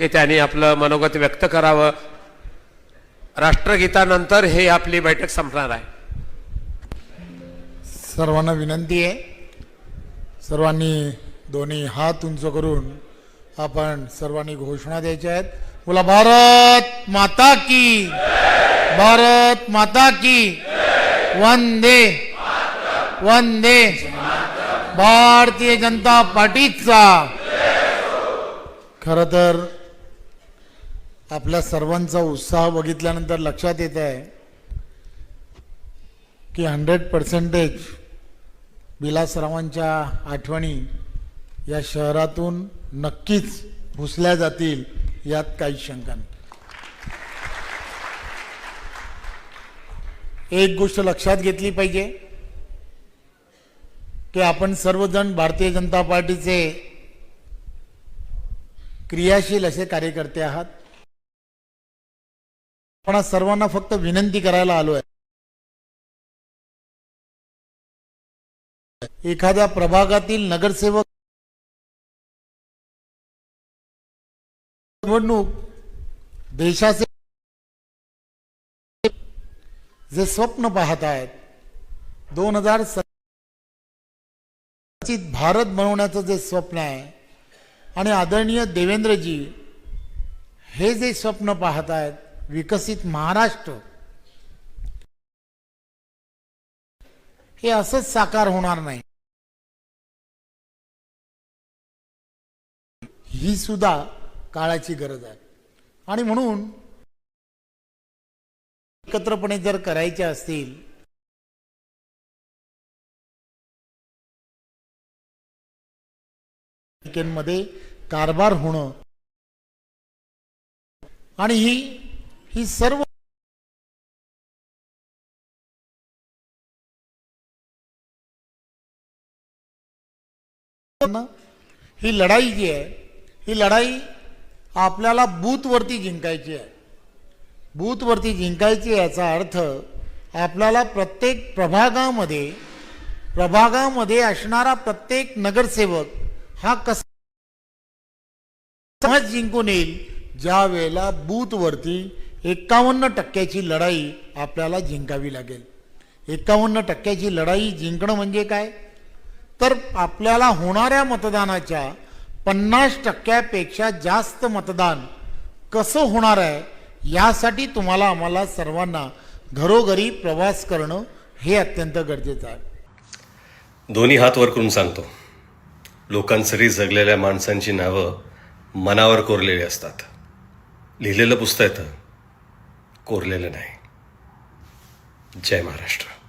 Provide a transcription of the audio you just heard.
की त्यांनी आपलं मनोगत व्यक्त करावं. राष्ट्रगीतानंतर हे आपली बैठक संपणार आहे. सर्वांना विनंती आहे. सर्वांनी दोन्ही हात उंच करून आपण सर्वांनी घोषणा द्यायच्या आहेत. बोला भारत माता की भारत माता की वंदे वंदे. भारतीय जनता पार्टीचा. खरं तर आपल्या सर्वांचा उत्साह बघितल्यानंतर लक्षात येत आहे की हंड्रेड पर्सेंटेज विलासरावांच्या आठवणी या शहरातून नक्कीच भुसल्या जातील यात काही शंका नाही. एक गोष्ट लक्षात घेतली पाहिजे की आपण सर्वजण भारतीय जनता पार्टीचे क्रियाशील असे कार्यकर्ते आहात. पण आज सर्वांना फक्त विनंती करायला आलो आहे एखाद्या प्रभागातील नगरसेवक निवडणूक देशाचे जे स्वप्न पाहत आहेत दोन हजार भारत बनवण्याचं जे स्वप्न आहे आणि आदरणीय देवेंद्रजी हे जे स्वप्न पाहत आहेत विकसित महाराष्ट्र. हे असंच साकार होणार नाही. ही सुद्धा काळाची गरज आहे. आणि म्हणून एकत्रपणे जर करायचे असतील मध्ये कारभार होणं आणि ही ही सर्व ही लढाई जी आहे ही लढाई आपल्याला बूथवरती जिंकायची आहे. बूथवरती जिंकायची याचा अर्थ आपल्याला प्रत्येक प्रभागामध्ये प्रभागामध्ये असणारा प्रत्येक नगरसेवक हा कसा जिंकून येईल? ज्या वेळेला बूथवरती एकावन्न टक्क्याची लढाई आपल्याला जिंकावी लागेल. एकावन्न टक्क्याची लढाई जिंकणं म्हणजे काय? तर आपल्याला होणाऱ्या मतदानाच्या पन्नास टक्क्यापेक्षा जास्त मतदान कसं होणार आहे यासाठी तुम्हाला आम्हाला सर्वांना घरोघरी प्रवास करणं हे अत्यंत गरजेचं आहे. दोन्ही हात वर करून सांगतो. लोकांसाठी जगलेल्या माणसांची नावं मनावर कोरलेली असतात. लिहिलेलं पुस्तक येतं कोरलेलं नाही. जय महाराष्ट्र.